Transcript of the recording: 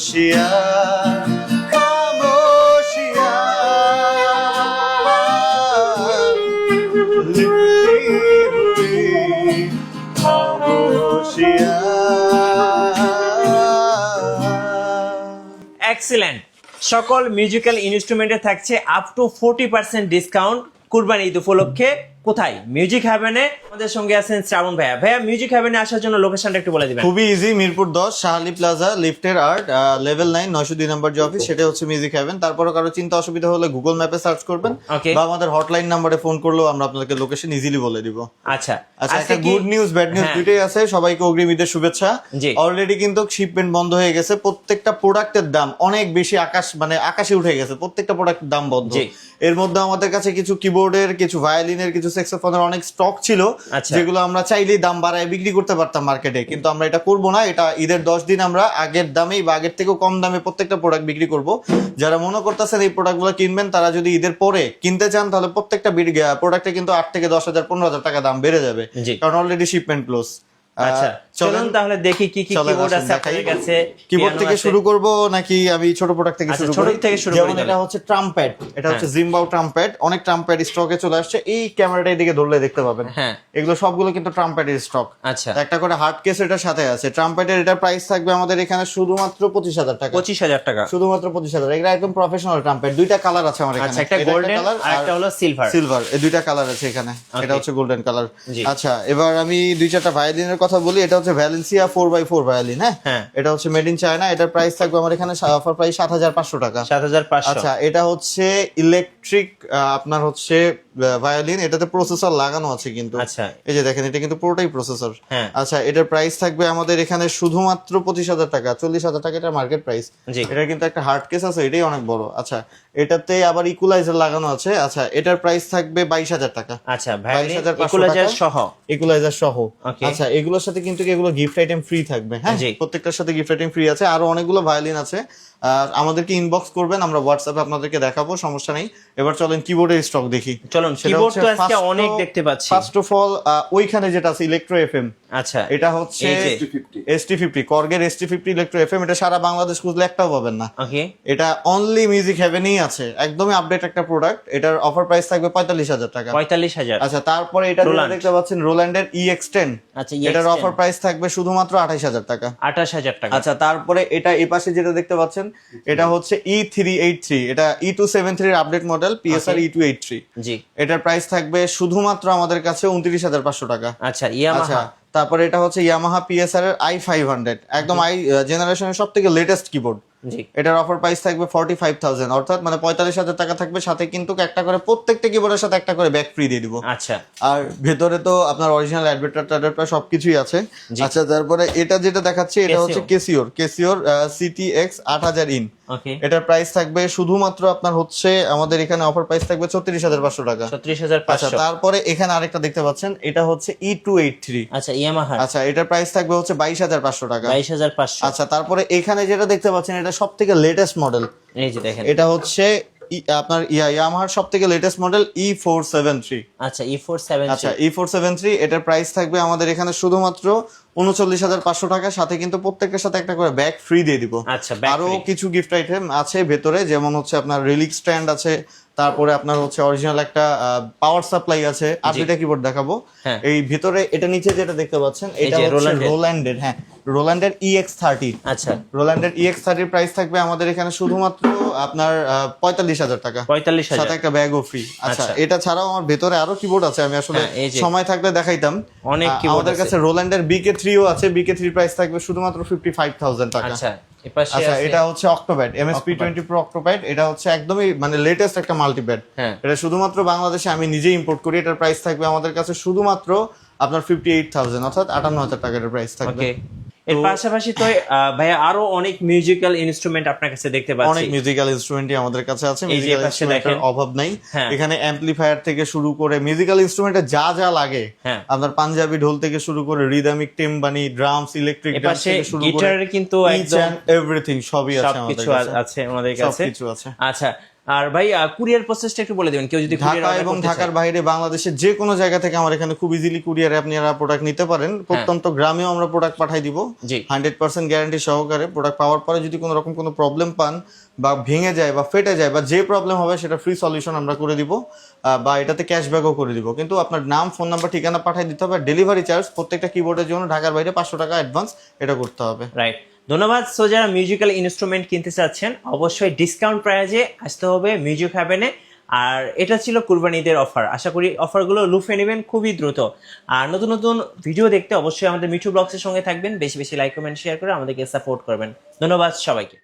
বসিয়া বসিয়া এক্সিলেন্ট সকল মিউজিক্যাল ইনস্ট্রুমেন্টে থাকছে up to forty percent discount Qurbani Eid উপলক্ষে। কোথায়? মিউজিক হ্যাভেনে আমাদের সঙ্গে আছেন শ্রাবণ ভাইয়া। ভাইয়া মিউজিক হ্যাভেনে আসার জন্য লোকেশনটা একটু বলে দিবেন। খুবই ইজি মিরপুর দশ শাহালি প্লাজা লিফটের আর্ট লেভেল নাইন নয়শো দুই নম্বর যে অফিস সেটা হচ্ছে মিউজিক হ্যাভেন তারপরে কারও চিন্তা অসুবিধা হলে গুগল ম্যাপে সার্চ করবেন বা আমাদের হটলাইন নাম্বারে ফোন করলেও আমরা লোকেশন ইজিলি বলে দিব। আচ্ছা। আচ্ছা একটা গুড নিউজ ব্যাড নিউজ। দুটোই আছে। সবাইকে অগ্রিম ঈদের শুভেচ্ছা। অলরেডি কিন্তু শিপমেন্ট বন্ধ হয়ে গেছে। প্রত্যেকটা প্রোডাক্টের দাম অনেক বেশি আকাশ মানে আকাশে উঠে গেছে। প্রত্যেকটা প্রোডাক্টের দাম বন্ধ। এর মধ্যে আমাদের কাছে কিছু কিবোর্ডের কিছু ভায়োলিনের কিছু সেক্সোফোনের অনেক স্টক ছিল আচ্ছা। যেগুলো আমরা চাইলেই দাম বাড়ায় বিক্রি করতে পারতাম মার্কেটে কিন্তু আমরা এটা করব না এটা ঈদের দশ দিন আমরা আগের দামেই বা আগের থেকেও কম দামে প্রত্যেকটা প্রোডাক্ট বিক্রি করব। যারা মনে করতেছেন এই প্রোডাক্টগুলো কিনবেন তারা যদি ঈদের পরে কিনতে চান তাহলে প্রত্যেকটা প্রোডাক্টে কিন্তু আট থেকে দশ হাজার পনেরো হাজার টাকা দাম বেড়ে যাবে। কারণ অলরেডি শিপমেন্ট ক্লোজ আচ্ছা চলুন। তাহলে দেখি কি কি কিবোর্ড আছে আপনাদের কাছে। কিবোর্ড থেকে শুরু করব নাকি আমি ছোট প্রোডাক্ট থেকে আচ্ছা, শুরু ছোট থেকে শুরু যেমন এটা হচ্ছে ট্রাম্পেট এটা হচ্ছে। জিম্বাও ট্রাম্পেট অনেক ট্রাম্পেট স্টকে চলে আসছে। এই ক্যামেরাটা এদিকে ধরলে দেখতে পাবেন। হ্যাঁ। এগুলো সবগুলো কিন্তু ট্রাম্পেটের স্টক আচ্ছা। একটা করে হার্ড কেস এটার সাথে আছে। ট্রাম্পেটের এটার প্রাইস থাকবে আমাদের এখানে শুধুমাত্র পঁচিশ হাজার টাকা। পঁচিশ হাজার টাকা। শুধুমাত্র পঁচিশ হাজার। এটা একদম প্রফেশনাল ট্রাম্পেট দুইটা কালার আছে আমার এখানে। আচ্ছা একটা গোল্ডেন আর একটা হলো সিলভার সিলভার এই দুইটা কালার আছে এখানে। এটা হচ্ছে গোল্ডেন কালার আচ্ছা এবার আমি দুই চারটা ভায়োলিনের কথা বলি এটা হচ্ছে Valencia four by four violin হ্যাঁ। এটা হচ্ছে মেড ইন চায়না এটার প্রাইস থাকবে আমার এখানে অফার প্রাইস সাত হাজার পাঁচশো টাকা। সাত হাজার পাঁচশো। আচ্ছা এটা হচ্ছে ইলেকট্রিক আপনার হচ্ছে ভায়োলিন এটাতে প্রসেসর লাগানো আছে কিন্তু। আচ্ছা। এই যে দেখেন এটা কিন্তু পুরোটাই প্রসেসর হ্যাঁ। আচ্ছা এটার প্রাইস থাকবে আমাদের এখানে শুধুমাত্র পঁচিশ হাজার টাকা চল্লিশ হাজার টাকা এটা মার্কেট প্রাইস। এটা কিন্তু একটা হার্ড কেস আছে এটাই অনেক বড়। আচ্ছা এটাতে আবার ইকুলাইজার লাগানো আছে। আচ্ছা এটার প্রাইস থাকবে বাইশ হাজার টাকা। আচ্ছা ভায়োলিন 22,500 ইকুলাইজার সহ। ইকুলাইজার সহ। আচ্ছা এগুলোর সাথে কিন্তু এগুলো গিফট আইটেম ফ্রি থাকবে হ্যাঁ? প্রত্যেকটার সাথে গিফট আইটেম ফ্রি আছে। আরও অনেকগুলো ভায়োলিন আছে। আমাদেরকে ইনবক্স করবেন আমরা হোয়াটসঅ্যাপে আপনাদেরকে দেখাবো সমস্যা নেই। এবার চলেন কিবোর্ডের স্টক দেখি। চলুন কিবোর্ড তো আজকে অনেক দেখতে পাচ্ছি। ফার্স্ট অফ অল ওইখানে যেটা আছে ইলেকট্রো এফএম আচ্ছা এটা হচ্ছে এই যে। S T fifty কর্গের S T fifty electro FM এটা সারা বাংলাদেশ খুঁজলে একটাও পাবেন না। ওকে এটা অনলি মিউজিক হেভেনই আছে। একদমই আপডেট একটা প্রোডাক্ট এটার অফার প্রাইস থাকবে পঁয়তাল্লিশ হাজার টাকা। পঁয়তাল্লিশ হাজার। আচ্ছা তারপরে এটা দেখতে পাচ্ছেন রোল্যান্ডের ই এক্স টেন আচ্ছা এটার অফার প্রাইস থাকবে শুধুমাত্র আঠাইশ হাজার টাকা। আঠাশ হাজার টাকা। আচ্ছা তারপরে এটা এই পাশে যেটা দেখতে পাচ্ছেন এটা হচ্ছে ই থ্রি এইট থ্রি এটা ই টু সেভেন থ্রির update model PSR E two eight three G. এটার প্রাইস থাকবে শুধুমাত্র আমাদের কাছে উনত্রিশ হাজার পাঁচশো টাকা। আচ্ছা আচ্ছা ইয়ামাহা তারপরে এটা হচ্ছে ইয়ামাহা পিএসআর এর আই ফাইভ হান্ড্রেড একদম আই জেনারেশনের সব থেকে লেটেস্ট কিবোর্ড এটার অফার প্রাইস থাকবে ফর্টি ফাইভ থাউজেন্ড অর্থাৎ মানে পঁয়তাল্লিশ হাজার টাকা থাকবে সাথে কিন্তু একটা করে প্রত্যেকটা কিবোর্ডের সাথে একটা করে ব্যাগ ফ্রি দিয়ে দিব। আচ্ছা। আর ভেতরে তো আপনার অরিজিনাল অ্যাডভেটার ট্যাডভেটার সবকিছুই আছে। আচ্ছা তারপরে এটা যেটা দেখাচ্ছে এটা হচ্ছে কেসিওর কেসিওর সিটি এক্স আট হাজার ইন এটার প্রাইস থাকবে শুধুমাত্র আপনার হচ্ছে আমাদের এখানে অফার প্রাইস থাকবে ছত্রিশ হাজার পাঁচশো টাকা। ছত্রিশ হাজার আচ্ছা পাঁচশো তারপরে এখানে আরেকটা দেখতে পাচ্ছেন এটা হচ্ছে ই টু এইট থ্রি আচ্ছা ইয়ামাহা আচ্ছা এটার প্রাইস থাকবে হচ্ছে বাইশ হাজার পাঁচশো টাকা। বাইশ হাজার পাঁচশো। আচ্ছা তারপরে এখানে যেটা দেখতে পাচ্ছেন এটা সব থেকে লেটেস্ট মডেল এই যে দেখেন। এটা হচ্ছে আপনার ইয়া ইয়ামাহার সব থেকে latest model E four seven three আচ্ছা ই ফোর সেভেন আচ্ছা ই ফোর সেভেন থ্রি এটার প্রাইস থাকবে আমাদের এখানে শুধুমাত্র উনচল্লিশ হাজার পাঁচশো টাকা সাথে কিন্তু প্রত্যেকটার সাথে একটা করে ব্যাগ ফ্রি দিয়ে দিব। আচ্ছা, আরও কিছু গিফট আইটেম আছে ভেতরে যেমন হচ্ছে আপনার রিলিক স্ট্যান্ড আছে তারপরে আপনার হচ্ছে অরিজিনাল একটা পাওয়ার সাপ্লাই আছে। আর দুইটা কিবোর্ড দেখাবো। হ্যাঁ। এই ভিতরে এটা নিচে যেটা দেখতে পাচ্ছেন এটা হচ্ছে রোল্যান্ডের হ্যাঁ রোল্যান্ডের ই এক্স থার্টি আচ্ছা। রোল্যান্ডের ই এক্স থার্টির প্রাইস থাকবে আমাদের এখানে শুধুমাত্র আপনার পঁয়তাল্লিশ হাজার টাকা। পঁয়তাল্লিশ হাজার। সাথে একটা ব্যাগও ফ্রি আচ্ছা আচ্ছা। এটা ছাড়াও আমার ভেতরে আরও কিবোর্ড আছে আমি আসলে হ্যাঁ। সময় থাকলে দেখাইতাম। অনেক আমাদের। কাছে রোল্যান্ডের বিকে থ্রিও আছে বিকে থ্রি প্রাইস থাকবে শুধুমাত্র ফিফটি ফাইভ থাউজেন্ড টাকা। আচ্ছা আচ্ছা এটা হচ্ছে octopad MSP twenty pro octopad এটা হচ্ছে একদমই মানে লেটেস্ট একটা মাল্টিপ্যাড। এটা শুধুমাত্র বাংলাদেশে আমি নিজে ইম্পোর্ট করি এটার প্রাইস থাকবে আমাদের কাছে শুধুমাত্র আপনার ফিফটি এইট থাউজেন্ড অর্থাৎ আটান্ন হাজার টাকার প্রাইস থাকবে। এর পাশাপাশি তো ভাইয়া আরও অনেক মিউজিক্যাল ইনস্ট্রুমেন্ট আপনার কাছে দেখতে অনেক পাচ্ছি মিউজিক্যাল ইনস্ট্রুমেন্টই আমাদের কাছে আছে। মিউজিক্যাল ইনস্ট্রুমেন্টের অভাব নাই। হ্যাঁ। এখানে অ্যাম্পলিফায়ার থেকে শুরু করে মিউজিক্যাল ইনস্ট্রুমেন্টে যা যা লাগে হ্যাঁ। আপনার পাঞ্জাবি ঢোল থেকে শুরু করে রিদমিক টেম্বানি ড্রামস ইলেকট্রিক ড্রামস থেকে শুরু করে গিটারের কিন্তু একদম এভরিথিং সবই আছে আমাদের কাছে। আছে আমাদের কাছে। আচ্ছা আর ভাই কুরিয়ার প্রসেসটা একটু বলে দেবেন কেউ যদি ঢাকা এবং ঢাকার বাইরে বাংলাদেশের যে কোনো জায়গা থেকে আমার এখানে খুব ইজিলি কুরিয়ারে আপনারা প্রোডাক্ট নিতে পারেন। প্রত্যন্ত গ্রামেও আমরা প্রোডাক্ট পাঠাই দিব। জি। হান্ড্রেড পার্সেন্ট গ্যারান্টি সহকারে প্রোডাক্ট পাওয়ার পরে যদি কোনো রকম কোনো প্রবলেম পান বা ভেঙে যায় বা ফেটে যায় বা যে প্রবলেম হবে সেটা ফ্রি সলিউশন আমরা করে দিব বা এটাতে ক্যাশব্যাকও করে দিব। কিন্তু আপনার নাম ফোন নাম্বার ঠিকানা পাঠিয়ে দিতে হবে ডেলিভারি চার্জ প্রত্যেকটা কিবোর্ডের জন্য ঢাকার বাইরে পাঁচশো টাকা অ্যাডভান্স এটা করতে হবে। রাইট ধন্যবাদ। সো যারা মিউজিক্যাল ইনস্ট্রুমেন্ট কিনতে চাচ্ছেন, অবশ্যই ডিসকাউন্ট প্রাইজে আসতে হবে মিউজিক হ্যাভেনে আর এটা ছিল কুরবানিদের অফার আশা করি অফারগুলো লুফে নেবেন খুবই দ্রুত। আর নতুন নতুন ভিডিও দেখতে অবশ্যই আমাদের মিঠু ব্লগসের সঙ্গে থাকবেন। বেশি বেশি লাইক কমেন্ট শেয়ার করে আমাদেরকে সাপোর্ট করবেন। ধন্যবাদ সবাইকে।